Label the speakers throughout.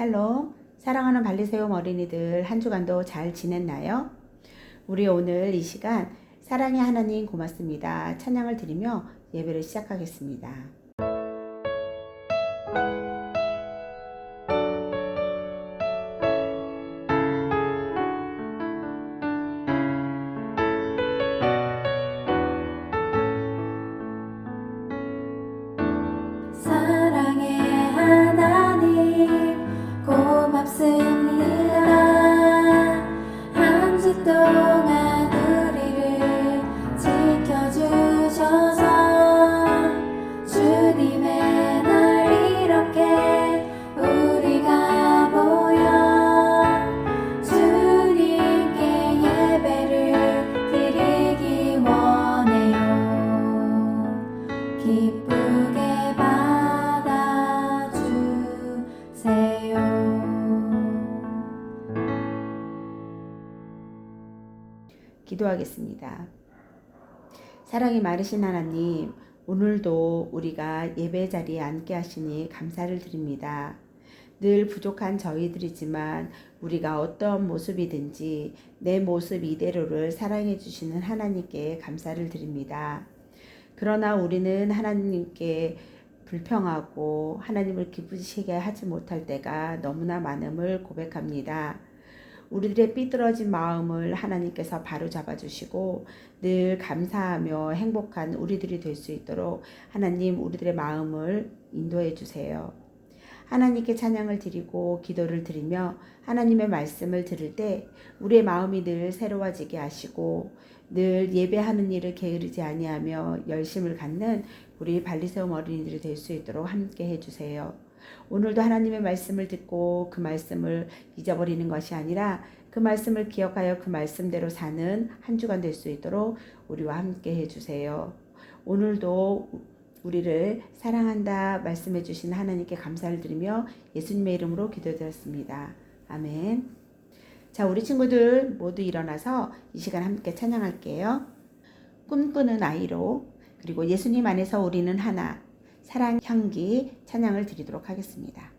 Speaker 1: 샬롬. 사랑하는 발리세움 어린이들 한 주간도 잘 지냈나요? 우리 오늘 이 시간 사랑의 하나님 고맙습니다. 찬양을 드리며 예배를 시작하겠습니다. 기도하겠습니다. 사랑이 많으신 하나님, 오늘도 우리가 예배 자리에 앉게 하시니 감사를 드립니다. 늘 부족한 저희들이지만 우리가 어떤 모습이든지 내 모습 이대로를 사랑해 주시는 하나님께 감사를 드립니다. 그러나 우리는 하나님께 불평하고 하나님을 기쁘시게 하지 못할 때가 너무나 많음을 고백합니다. 우리들의 삐뚤어진 마음을 하나님께서 바로 잡아 주시고 늘 감사하며 행복한 우리들이 될 수 있도록 하나님 우리들의 마음을 인도해 주세요. 하나님께 찬양을 드리고 기도를 드리며 하나님의 말씀을 들을 때 우리의 마음이 늘 새로워지게 하시고 늘 예배하는 일을 게으르지 아니하며 열심을 갖는 우리 발리세움 어린이들이 될 수 있도록 함께 해주세요. 오늘도 하나님의 말씀을 듣고 그 말씀을 잊어버리는 것이 아니라 그 말씀을 기억하여 그 말씀대로 사는 한 주간 될 수 있도록 우리와 함께 해주세요. 오늘도 우리를 사랑한다 말씀해 주신 하나님께 감사를 드리며 예수님의 이름으로 기도드렸습니다. 아멘. 자, 우리 친구들 모두 일어나서 이 시간 함께 찬양할게요. 꿈꾸는 아이로 그리고 예수님 안에서 우리는 하나 사랑 향기 찬양을 드리도록 하겠습니다.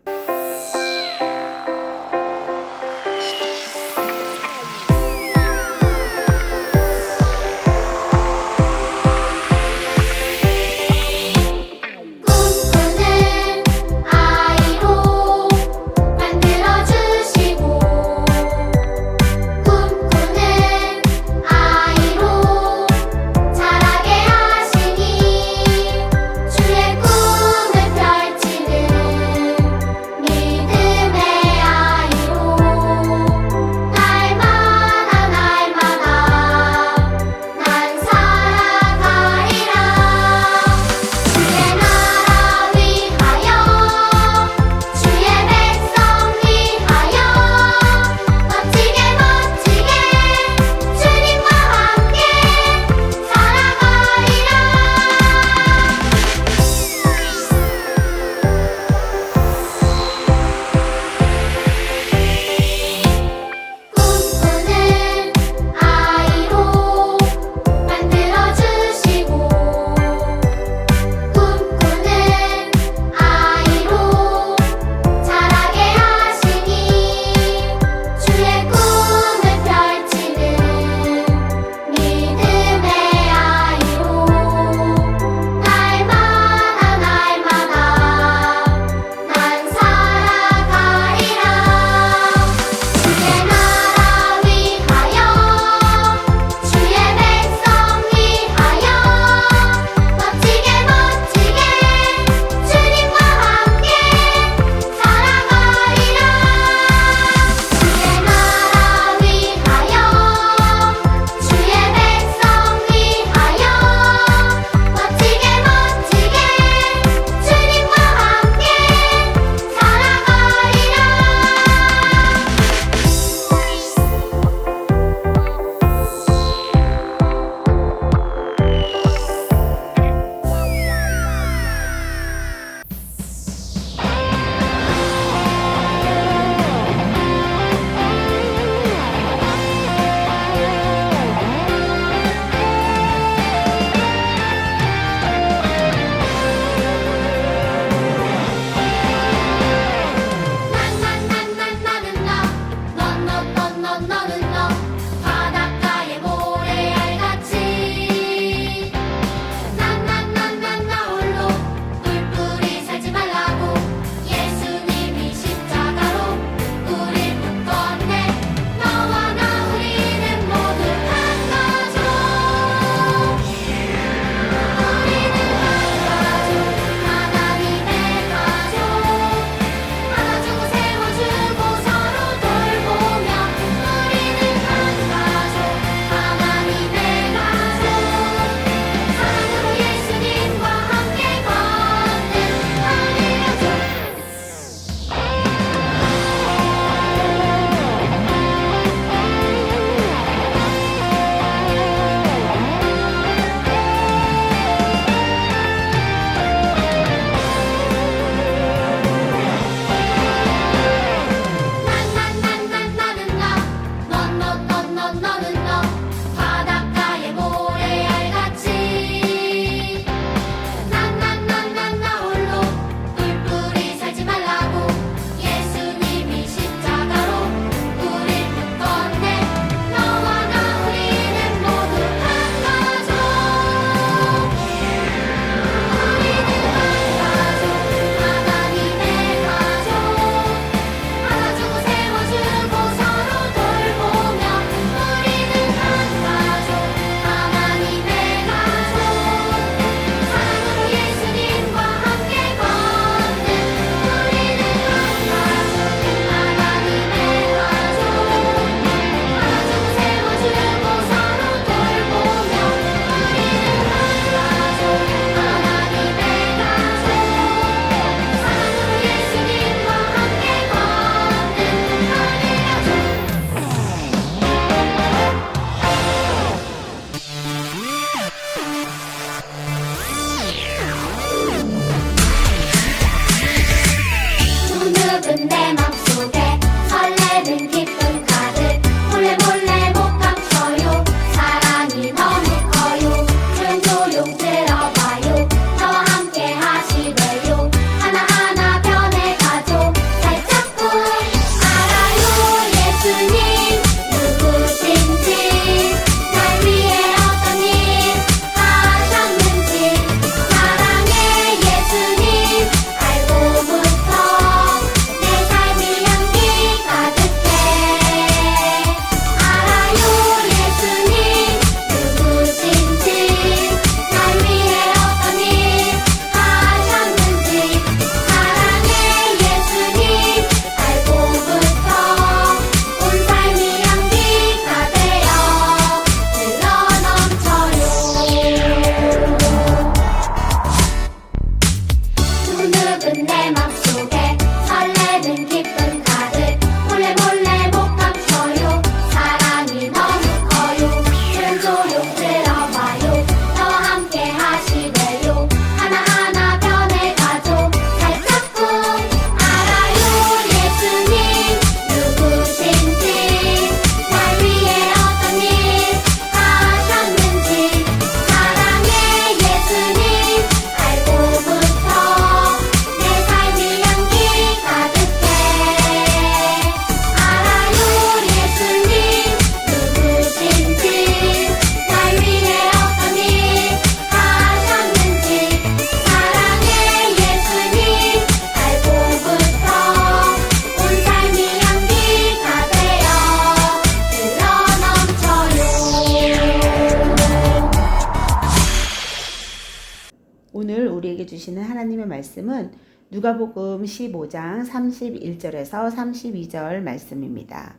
Speaker 1: 말씀은 누가복음 15장 31절에서 32절 말씀입니다.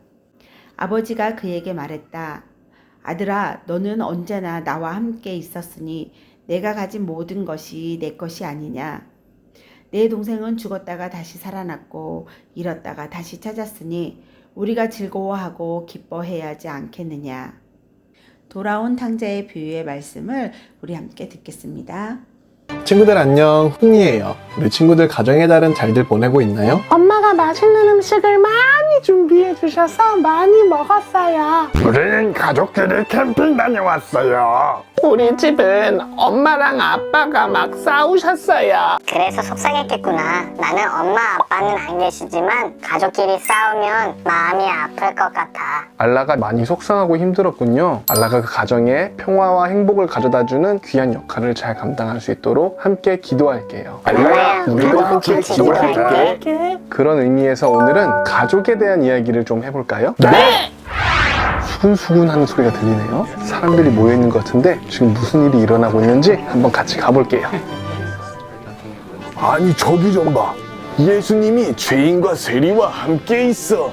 Speaker 1: 아버지가 그에게 말했다. 아들아, 너는 언제나 나와 함께 있었으니 내가 가진 모든 것이 내 것이 아니냐. 내 동생은 죽었다가 다시 살아났고 잃었다가 다시 찾았으니 우리가 즐거워하고 기뻐해야 하지 않겠느냐. 돌아온 탕자의 비유의 말씀을 우리 함께 듣겠습니다.
Speaker 2: 친구들 안녕 훈이에요 우리 친구들 가정의 달은 잘들 보내고 있나요?
Speaker 3: 엄마가 맛있는 음식을 많이 준비해 주셔서 많이 먹었어요.
Speaker 4: 우리는 가족끼리 캠핑 다녀왔어요.
Speaker 3: 우리 집은 엄마랑 아빠가 막 싸우셨어요.
Speaker 5: 그래서 속상했겠구나. 나는 엄마 아빠는 안 계시지만 가족끼리 싸우면 마음이 아플 것 같아.
Speaker 2: 알라가 많이 속상하고 힘들었군요 알라가 그 가정에 평화와 행복을 가져다주는 귀한 역할을 잘 감당할 수 있도록 함께 기도할게요
Speaker 5: 알라야, 우리도 함께 기도할게.
Speaker 2: 그런 의미에서 오늘은 가족에 대한 이야기를 좀 해볼까요? 네! 수근수근 하는 소리가 들리네요 사람들이 모여있는 것 같은데 지금 무슨 일이 일어나고 있는지 한번 같이 가볼게요
Speaker 4: 아니 저기 좀 봐. 예수님이 죄인과 세리와 함께 있어.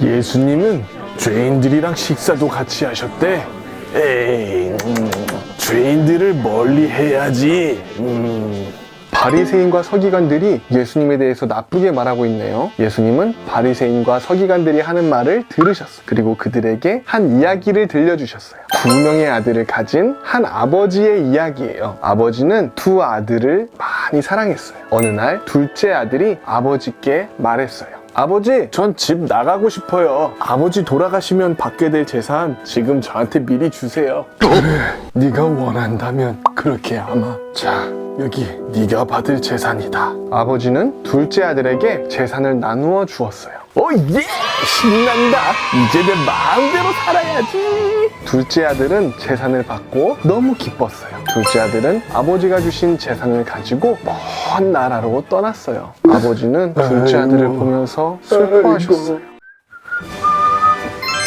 Speaker 4: 예수님은 죄인들이랑 식사도 같이 하셨대. 에이, 음, 죄인들을 멀리 해야지. 음.
Speaker 2: 바리새인과 서기관들이 예수님에 대해서 나쁘게 말하고 있네요. 예수님은 바리새인과 서기관들이 하는 말을 들으셨어요. 그리고 그들에게 한 이야기를 들려주셨어요. 두 명의 아들을 가진 한 아버지의 이야기예요. 아버지는 두 아들을 많이 사랑했어요. 어느 날 둘째 아들이 아버지께 말했어요. 아버지, 전 집 나가고 싶어요. 아버지 돌아가시면 받게 될 재산 지금 저한테 미리 주세요. 그래, 네가 원한다면 그렇게 아마. 자, 여기 네가 받을 재산이다. 아버지는 둘째 아들에게 재산을 나누어 주었어요.
Speaker 4: 어, 예! 신난다. 이제 내 마음대로 살아야지.
Speaker 2: 둘째 아들은 재산을 받고 너무 기뻤어요. 둘째 아들은 아버지가 주신 재산을 가지고 먼 나라로 떠났어요. 아버지는 둘째 아들을. 보면서 슬퍼하셨어요.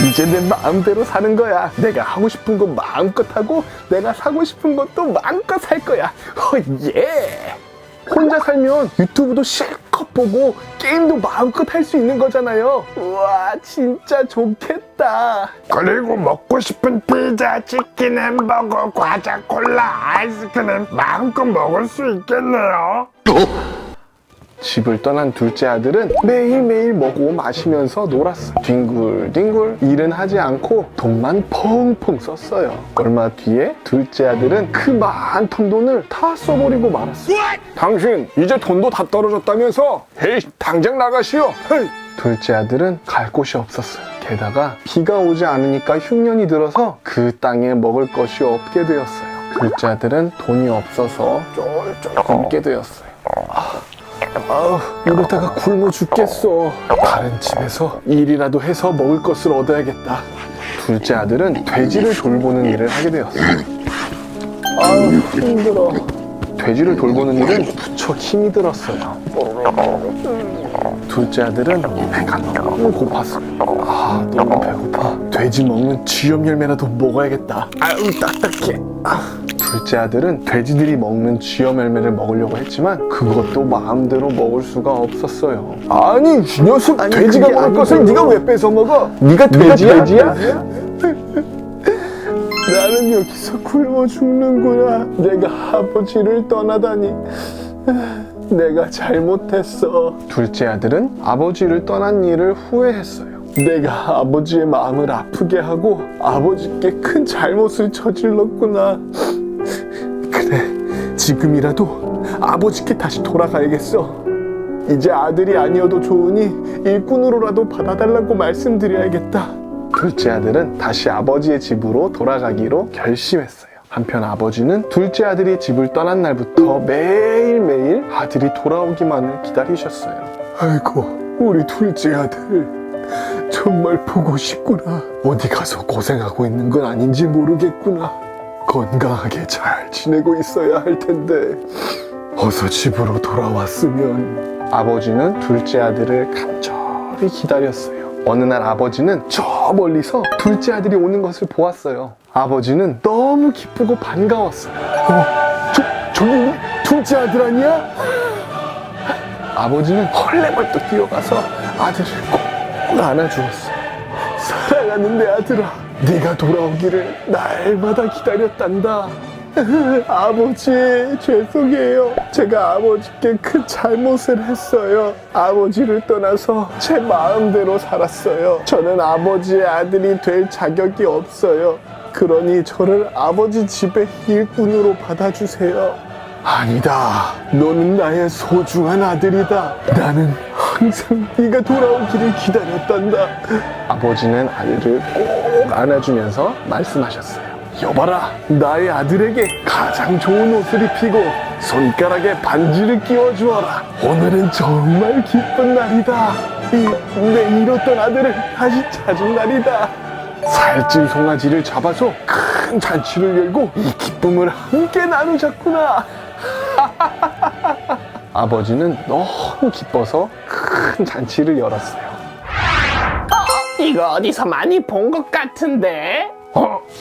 Speaker 4: 이제 내 마음대로 사는 거야. 내가 하고 싶은 거 마음껏 하고 내가 사고 싶은 것도 마음껏 살 거야. 어, 예!
Speaker 2: 혼자 살면 유튜브도 실컷 보고 게임도 마음껏 할 수 있는 거잖아요.
Speaker 4: 우와, 진짜 좋겠다. 그리고 먹고 싶은 피자, 치킨, 햄버거, 과자, 콜라, 아이스크림 마음껏 먹을 수 있겠네요.
Speaker 2: 집을 떠난 둘째 아들은 매일매일 먹고 마시면서 놀았어요. 뒹굴뒹굴 일은 하지 않고 돈만 펑펑 썼어요. 얼마 뒤에 둘째 아들은 그 많던 돈을 다 써버리고 말았어요.
Speaker 4: 당신 이제 돈도 다 떨어졌다면서? 에이, 당장 나가시오. 헤이.
Speaker 2: 둘째 아들은 갈 곳이 없었어요. 게다가 비가 오지 않으니까 흉년이 들어서 그 땅에 먹을 것이 없게 되었어요. 둘째 아들은 돈이 없어서 쫄쫄 굶게 되었어요.
Speaker 4: 아우, 이러다가 굶어 죽겠어. 다른 집에서 일이라도 해서 먹을 것을 얻어야겠다.
Speaker 2: 둘째 아들은 돼지를 돌보는 일을 하게 되었어요.
Speaker 4: 아우, 힘들어.
Speaker 2: 돼지를 돌보는 일은 무척 힘이 들었어요. 둘째 아들은 배가 너무 고팠어요.
Speaker 4: 아, 너무 배고파. 돼지 먹는 쥐염 열매라도 먹어야겠다. 아우, 딱딱해.
Speaker 2: 둘째 아들은 돼지들이 먹는 쥐염 열매를 먹으려고 했지만 그것도 마음대로 먹을 수가 없었어요.
Speaker 4: 아니, 이 녀석
Speaker 2: 아니,
Speaker 4: 돼지가 먹을. 것을 네가 왜 뺏어 먹어?
Speaker 2: 네가 돼지야?
Speaker 4: 나는 여기서 굶어 죽는구나. 내가 아버지를 떠나다니. 내가 잘못했어.
Speaker 2: 둘째 아들은 아버지를 떠난 일을 후회했어요.
Speaker 4: 내가 아버지의 마음을 아프게 하고 아버지께 큰 잘못을 저질렀구나. 그래, 지금이라도 아버지께 다시 돌아가야겠어. 이제 아들이 아니어도 좋으니 일꾼으로라도 받아달라고 말씀드려야겠다.
Speaker 2: 둘째 아들은 다시 아버지의 집으로 돌아가기로 결심했어요. 한편 아버지는 둘째 아들이 집을 떠난 날부터 매일매일 아들이 돌아오기만을 기다리셨어요.
Speaker 4: 아이고, 우리 둘째 아들. 정말 보고 싶구나. 어디 가서 고생하고 있는 건 아닌지 모르겠구나. 건강하게 잘 지내고 있어야 할 텐데. 어서 집으로 돌아왔으면.
Speaker 2: 아버지는 둘째 아들을 간절히 기다렸어요. 어느 날 아버지는 저 멀리서 둘째 아들이 오는 것을 보았어요. 아버지는 너무 기쁘고 반가웠어요.
Speaker 4: 저, 저기 둘
Speaker 2: 둘째 아들 아니야? 아버지는 헐레벌떡 뛰어가서 아들을 꼭 안아주었어요. 사랑하는 내 아들아, 네가 돌아오기를 날마다 기다렸단다. 아버지, 죄송해요. 제가 아버지께 큰 잘못을 했어요. 아버지를 떠나서 제 마음대로 살았어요. 저는 아버지의 아들이 될 자격이 없어요. 그러니 저를 아버지 집의 일꾼으로 받아주세요. 아니다. 너는 나의 소중한 아들이다. 나는 항상 네가 돌아오기를 기다렸단다. 아버지는 아들을 꼭 안아주면서 말씀하셨어요. 여봐라, 나의 아들에게 가장 좋은 옷을 입히고 손가락에 반지를 끼워주어라. 오늘은 정말 기쁜 날이다. 이, 내 잃었던 아들을 다시 찾은 날이다. 살찐 송아지를 잡아서 큰 잔치를 열고 이 기쁨을 함께 나누자꾸나. 아버지는 너무 기뻐서 큰 잔치를 열었어요.
Speaker 3: 이거 어디서 많이 본 것 같은데?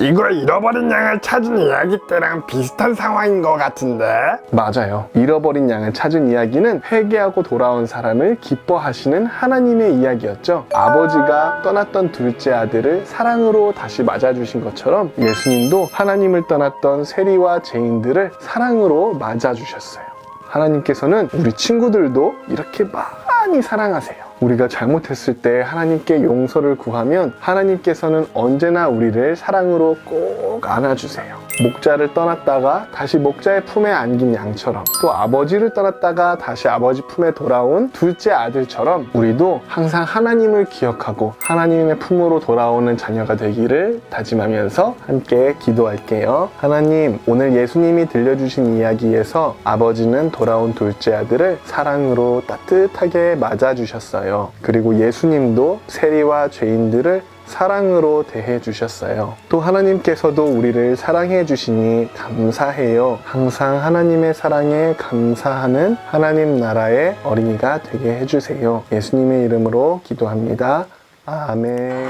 Speaker 2: 어, 이거 잃어버린 양을 찾은 이야기 때랑 비슷한 상황인 것 같은데? 맞아요. 잃어버린 양을 찾은 이야기는 회개하고 돌아온 사람을 기뻐하시는 하나님의 이야기였죠. 아버지가 떠났던 둘째 아들을 사랑으로 다시 맞아주신 것처럼 예수님도 하나님을 떠났던 세리와 죄인들을 사랑으로 맞아주셨어요. 하나님께서는 우리 친구들도 이렇게 많이 사랑하세요. 우리가 잘못했을 때 하나님께 용서를 구하면 하나님께서는 언제나 우리를 사랑으로 꼭 안아주세요. 목자를 떠났다가 다시 목자의 품에 안긴 양처럼 또 아버지를 떠났다가 다시 아버지 품에 돌아온 둘째 아들처럼 우리도 항상 하나님을 기억하고 하나님의 품으로 돌아오는 자녀가 되기를 다짐하면서 함께 기도할게요. 하나님, 오늘 예수님이 들려주신 이야기에서 아버지는 돌아온 둘째 아들을 사랑으로 따뜻하게 맞아주셨어요. 그리고 예수님도 세리와 죄인들을 사랑으로 대해 주셨어요. 또 하나님께서도 우리를 사랑해 주시니 감사해요. 항상 하나님의 사랑에 감사하는 하나님 나라의 어린이가 되게 해 주세요. 예수님의 이름으로 기도합니다. 아멘.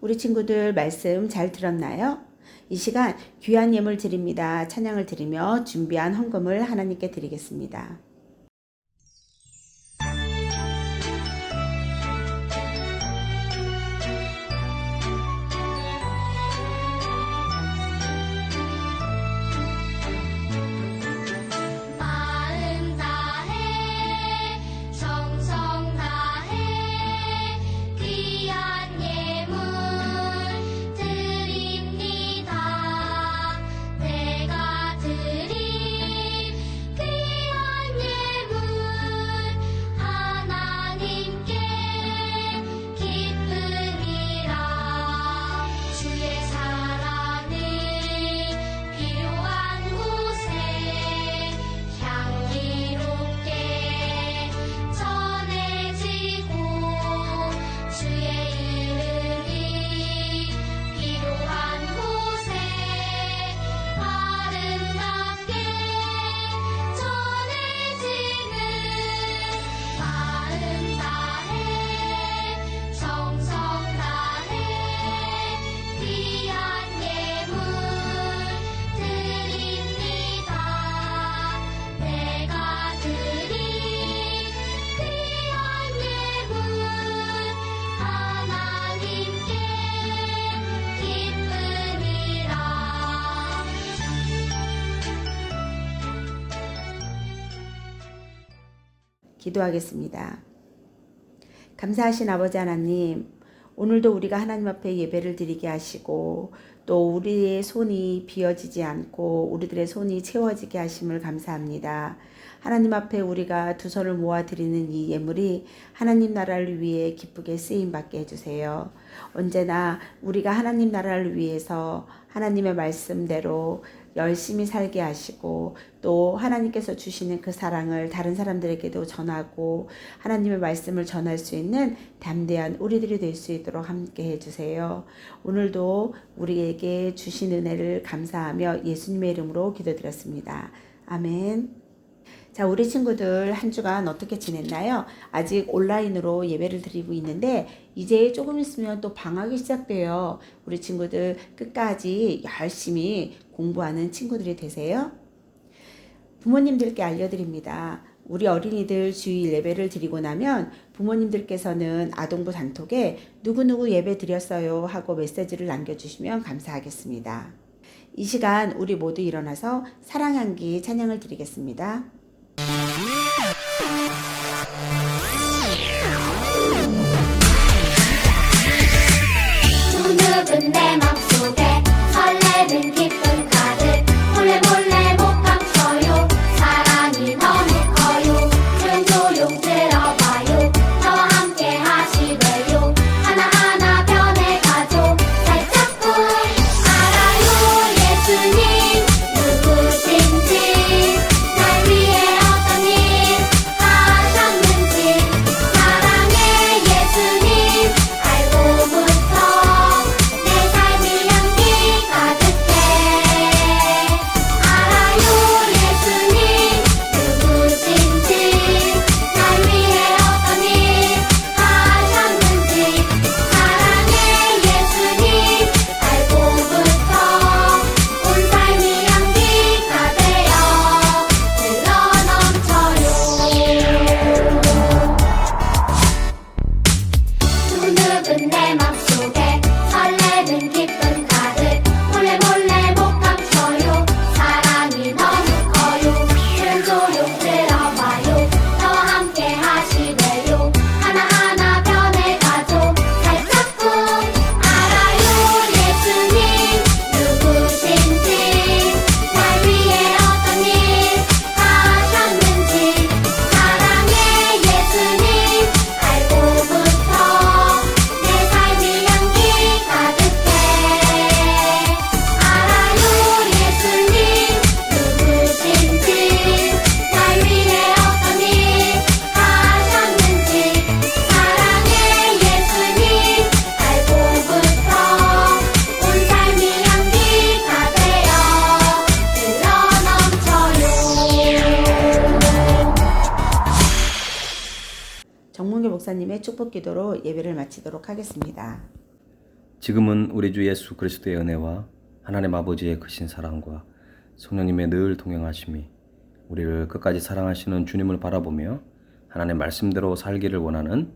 Speaker 6: 우리 친구들 말씀 잘 들었나요? 이 시간 귀한 예물 드립니다. 찬양을 드리며 준비한 헌금을 하나님께 드리겠습니다. 기도하겠습니다. 감사하신 아버지 하나님, 오늘도 우리가 하나님 앞에 예배를 드리게 하시고 또 우리의 손이 비어지지 않고 우리들의 손이 채워지게 하심을 감사합니다. 하나님 앞에 우리가 두 손을 모아 드리는 이 예물이 하나님 나라를 위해 기쁘게 쓰임 받게 해주세요. 언제나 우리가 하나님 나라를 위해서 하나님의 말씀대로 열심히 살게 하시고 또 하나님께서 주시는 그 사랑을 다른 사람들에게도 전하고 하나님의 말씀을 전할 수 있는 담대한 우리들이 될 수 있도록 함께 해주세요. 오늘도 우리에게 주신 은혜를 감사하며 예수님의 이름으로 기도드렸습니다. 아멘. 자, 우리 친구들 한 주간 어떻게 지냈나요? 아직 온라인으로 예배를 드리고 있는데 이제 조금 있으면 또 방학이 시작돼요. 우리 친구들 끝까지 열심히 공부하는 친구들이 되세요.
Speaker 1: 부모님들께 알려드립니다. 우리 어린이들 주일 예배를 드리고 나면 부모님들께서는 아동부 단톡에 누구누구 예배 드렸어요 하고 메시지를 남겨주시면 감사하겠습니다. 이 시간 우리 모두 일어나서 사랑향기 찬양을 드리겠습니다.
Speaker 6: 누누은 내 맘
Speaker 1: 목사님의 축복 기도로 예배를 마치도록 하겠습니다.
Speaker 7: 지금은 우리 주 예수 그리스도의 은혜와 하나님 아버지의 크신 사랑과 성령님의 늘 동행하심이 우리를 끝까지 사랑하시는 주님을 바라보며 하나님의 말씀대로 살기를 원하는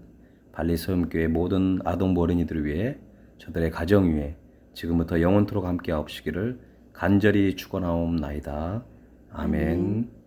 Speaker 7: 발리서음교회 모든 아동부 어린이들을 위해 저들의 가정 위에 지금부터 영원토록 함께 하옵시기를 간절히 축원하옵나이다. 아멘.